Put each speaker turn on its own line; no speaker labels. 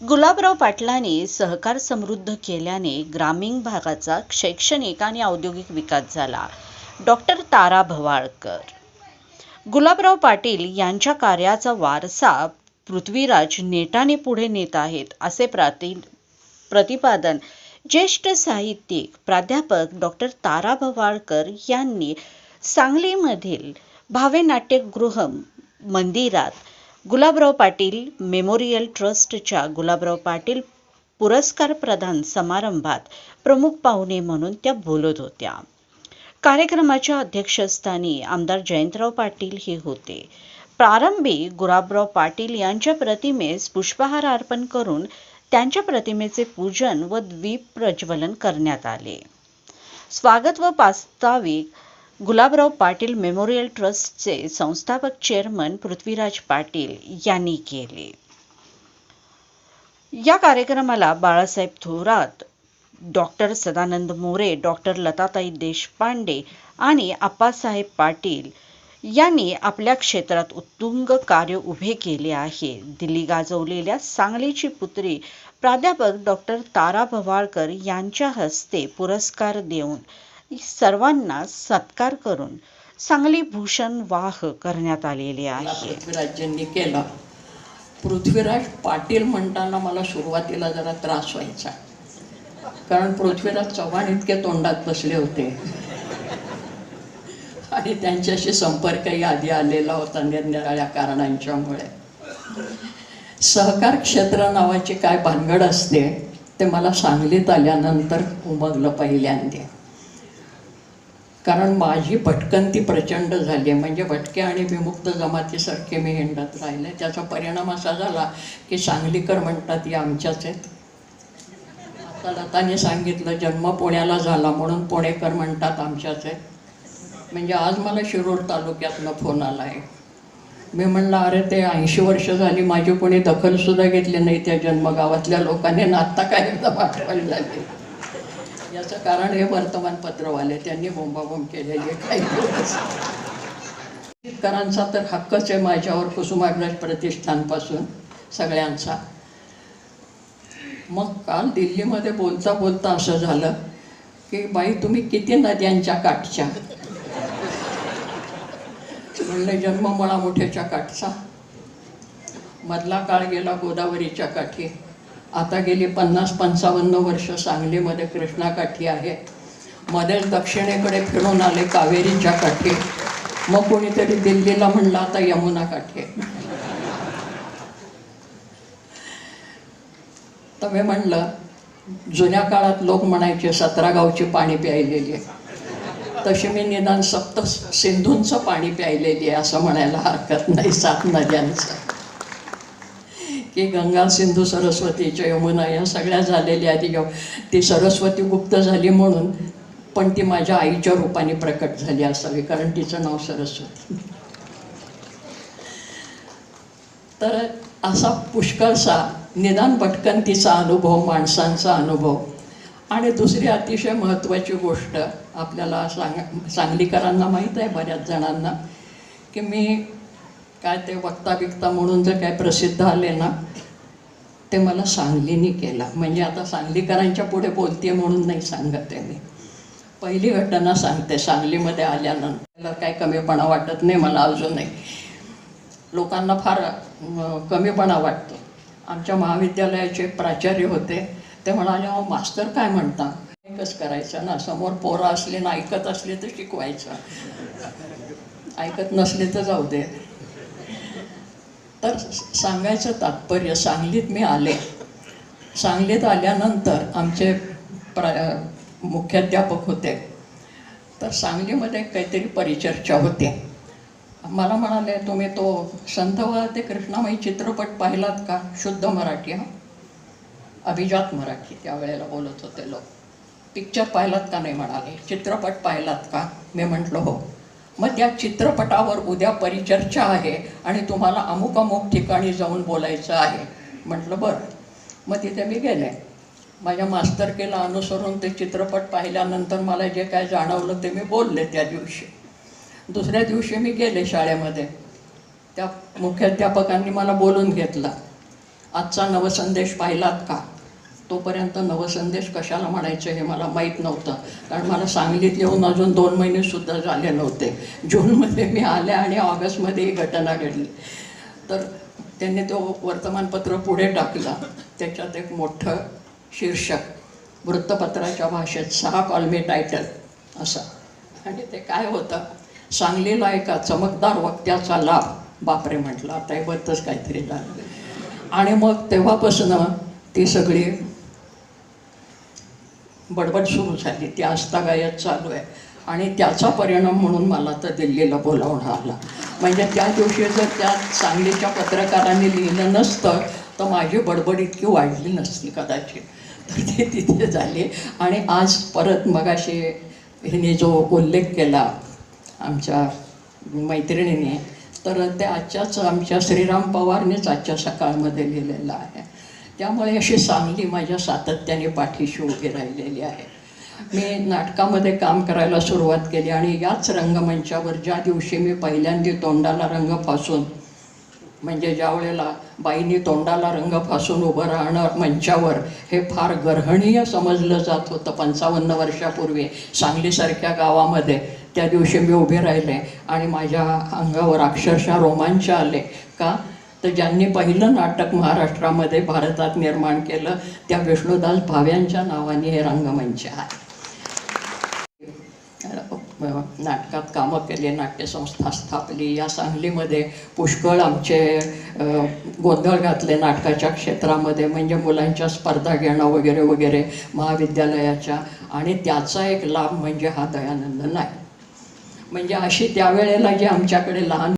गुलाबराव पाटलांनी सहकार समृद्ध केल्याने ग्रामीण भागाचा शैक्षणिक आणि औद्योगिक विकास झाला. डॉक्टर तारा भवाळकर. गुलाबराव पाटील यांच्या कार्याचा वारसा पृथ्वीराज नेटाने पुढे नेत आहेत असे प्राति प्रतिपादन ज्येष्ठ साहित्यिक प्राध्यापक डॉक्टर तारा भवाळकर यांनी सांगलीमधील भावे नाट्यगृह मंदिरात गुलाबराव पाटील मेमोरियल ट्रस्टच्या गुलाबराव पाटील पुरस्कार प्रदान समारंभात प्रमुख पाहुणे म्हणून त्या बोलत होत्या. कार्यक्रमाच्या अध्यक्षस्थानी आमदार जयंतराव पाटील हे होते. प्रारंभी गुलाबराव पाटील यांच्या प्रतिमेस पुष्पहार अर्पण करून त्यांच्या प्रतिमेचे पूजन व द्वीप प्रज्वलन करण्यात आले. स्वागत व प्रास्ताविक गुलाबराव पाटील मेमोरियल ट्रस्टचे संस्थापक चेअरमन पृथ्वीराज पाटील यांनी केले. या कार्यक्रमाला बाळासाहेब थोरात डॉक्टर सदानंद मोरे डॉक्टर लताताई देशपांडे आणि आप्पासाहेब पाटील यांनी आपल्या क्षेत्रात उत्तुंग कार्य उभे केले आहे. दिल्ली गाजवलेल्या सांगलीची पुत्री प्राध्यापक डॉक्टर तारा भवाळकर यांच्या हस्ते पुरस्कार देऊन सर्वांना सत्कार करून सांगली भूषण वाह करण्यात आलेले आहे.
पृथ्वीराजांनी केला. पृथ्वीराज पाटील म्हणताना मला सुरुवातीला जरा त्रास व्हायचा. कारण पृथ्वीराज चव्हाण इतके तोंडात बसले होते. आणि त्यांच्याशी संपर्कही आधी आलेला होता निरनिराळ्या कारणांच्यामुळे. सहकार क्षेत्र नावाची काय भानगड असते ते मला सांगलीत आल्यानंतर उमगलं पहिल्यांदा. कारण माझी भटकंती प्रचंड झाली आहे. म्हणजे भटके आणि विमुक्त जमातीसारखे मी हिंडत राहिले. त्याचा परिणाम असा झाला की सांगलीकर म्हणतात या आमच्याच आहेत. आता लताने सांगितलं जन्म पुण्याला झाला म्हणून पुणेकर म्हणतात आमच्याच आहेत. म्हणजे आज मला शिरूर तालुक्यातनं फोन आला आहे मी म्हणलं अरे ते ऐंशी वर्ष झाली माझी कोणी दखलसुद्धा घेतली नाही त्या जन्मगावातल्या लोकांनी. आणि आत्ता काय एकदम आठवण झाली याचं कारण हे वर्तमानपत्रवाले त्यांनी बोंबाबोंब केलेली काही करांचा तर हक्कच आहे माझ्यावर कुसुमाग्रज प्रतिष्ठानपासून सगळ्यांचा. मग काल दिल्लीमध्ये बोलता बोलता असं झालं की बाई तुम्ही किती नद्यांच्या काठच्या? म्हणले जन्म मुळा मोठ्याच्या काठचा. मधला काळ गेला गोदावरीच्या काठी. आता गेली पन्नास पंचावन्न वर्ष सांगलीमध्ये कृष्णाकाठी आहे. मध्येच दक्षिणेकडे फिरून आले कावेरीच्या काठी. मग कोणीतरी दिल्लीला म्हणलं आता यमुना काठी तर मी म्हणलं जुन्या काळात लोक म्हणायचे सतरा गावची पाणी प्यायलेली आहे. तशी मी निदान सप्त सिंधूंचं पाणी प्यायलेली आहे असं म्हणायला हरकत नाही सात नद्यांचं. की गंगा सिंधू सरस्वतीच्या यमुना या सगळ्या झालेल्या आधी ती सरस्वती गुप्त झाली म्हणून पण ती माझ्या आईच्या रूपाने प्रकट झाली असावी कारण तिचं नाव सरस्वती. तर असा पुष्कळसा निदान भटकंतीचा अनुभव माणसांचा अनुभव. आणि दुसरी अतिशय महत्त्वाची गोष्ट आपल्याला सांग सांगलीकरांना माहीत आहे बऱ्याच जणांना की मी काय ते वक्ता बिकता म्हणून जर काय प्रसिद्ध आले ना ते मला सांगलीनी केलं. म्हणजे आता सांगलीकरांच्या पुढे बोलते म्हणून नाही सांगत आहे मी. पहिली घटना सांगते सांगलीमध्ये आल्यानंतर काही कमीपणा वाटत नाही मला अजूनही. लोकांना फार कमीपणा वाटतो. आमच्या महाविद्यालयाचे प्राचार्य होते ते म्हणाले अहो मास्तर काय म्हणता? एकच करायचं ना समोर पोरं असले ना ऐकत असले तर शिकवायचं. ऐकत नसले तर जाऊ दे. तर सांगायचं तात्पर्य सांगलीत मी आले. सांगलीत आल्यानंतर आमचे प्रा मुख्याध्यापक होते. तर सांगलीमध्ये काहीतरी परिचर्चा होती. मला म्हणाले तुम्ही तो संतवा ते कृष्णामाई चित्रपट पाहिलात का? शुद्ध मराठी हा. अभिजात मराठी त्यावेळेला बोलत होते लोक. पिक्चर पाहिलात का? नाही म्हणाले. चित्रपट पाहिलात का? मी म्हटलं हो. मग त्या चित्रपटावर उद्या परिचर्चा आहे आणि तुम्हाला अमुक अमुक ठिकाणी जाऊन बोलायचं आहे. म्हटलं बरं. मग तिथे मी गेले. माझ्या मास्तरकेला अनुसरून ते चित्रपट पाहिल्यानंतर मला जे काय जाणवलं ते मी बोलले त्या दिवशी. दुसऱ्या दिवशी मी गेले शाळेमध्ये. त्या मुख्याध्यापकांनी मला बोलून घेतला. आजचा नवसंदेश पाहिलात का? तोपर्यंत नवसंदेश कशाला म्हणायचं हे मला माहीत नव्हतं. कारण मला सांगलीत येऊन अजून दोन महिनेसुद्धा झाले नव्हते. जूनमध्ये मी आले आणि ऑगस्टमध्ये ही घटना घडली. तर त्यांनी तो वर्तमानपत्र पुढे टाकला. त्याच्यात एक मोठं शीर्षक वृत्तपत्राच्या भाषेत सहा कॉलमी टायटल असा. आणि ते काय होतं? सांगलीला एका चमकदार वक्त्याचा लाभ. बापरे म्हटलं आता हे बद्दलच काहीतरी झालं. आणि मग तेव्हापासून ती सगळी बडबड सुरू झाली. ती आस्थागायत चालू आहे. आणि त्याचा परिणाम म्हणून मला तर दिल्लीला बोलावणं आला. म्हणजे त्या दिवशी जर त्या सांगलीच्या पत्रकारांनी लिहिलं नसतं तर माझी बडबड इतकी वाढली नसती कदाचित. तर ते तिथे झाले. आणि आज परत मगाशी हिने जो उल्लेख केला आमच्या मैत्रिणीने तर ते आजच्याच आमच्या श्रीराम पवारनेच आजच्या सकाळमध्ये लिहिलेलं आहे. त्यामुळे अशी सांगली माझ्या सातत्याने पाठीशी उभी राहिलेली आहे. मी नाटकामध्ये काम करायला सुरुवात केली आणि याच रंगमंचावर ज्या दिवशी मी पहिल्यांदा तोंडाला रंग फासून म्हणजे ज्या वेळेला बाईंनी तोंडाला रंग फासून उभं राहणं मंचावर हे फार गर्हणीय समजलं जात होतं पंचावन्न वर्षापूर्वी सांगलीसारख्या गावामध्ये. त्या दिवशी मी उभे राहिले आणि माझ्या अंगावर अक्षरशः रोमांच आले. का? तर ज्यांनी पहिलं नाटक महाराष्ट्रामध्ये भारतात निर्माण केलं त्या विष्णुदास भाव्यांच्या नावाने हे रंगमंच आहे. नाटकात कामं केली नाट्यसंस्था स्थापली. या सांगलीमध्ये पुष्कळ आमचे गोंधळ घातले नाटकाच्या क्षेत्रामध्ये म्हणजे मुलांच्या स्पर्धा घेणं वगैरे वगैरे महाविद्यालयाच्या. आणि त्याचा एक लाभ म्हणजे हा दयानंद नाही म्हणजे अशी त्यावेळेला जे आमच्याकडे लहान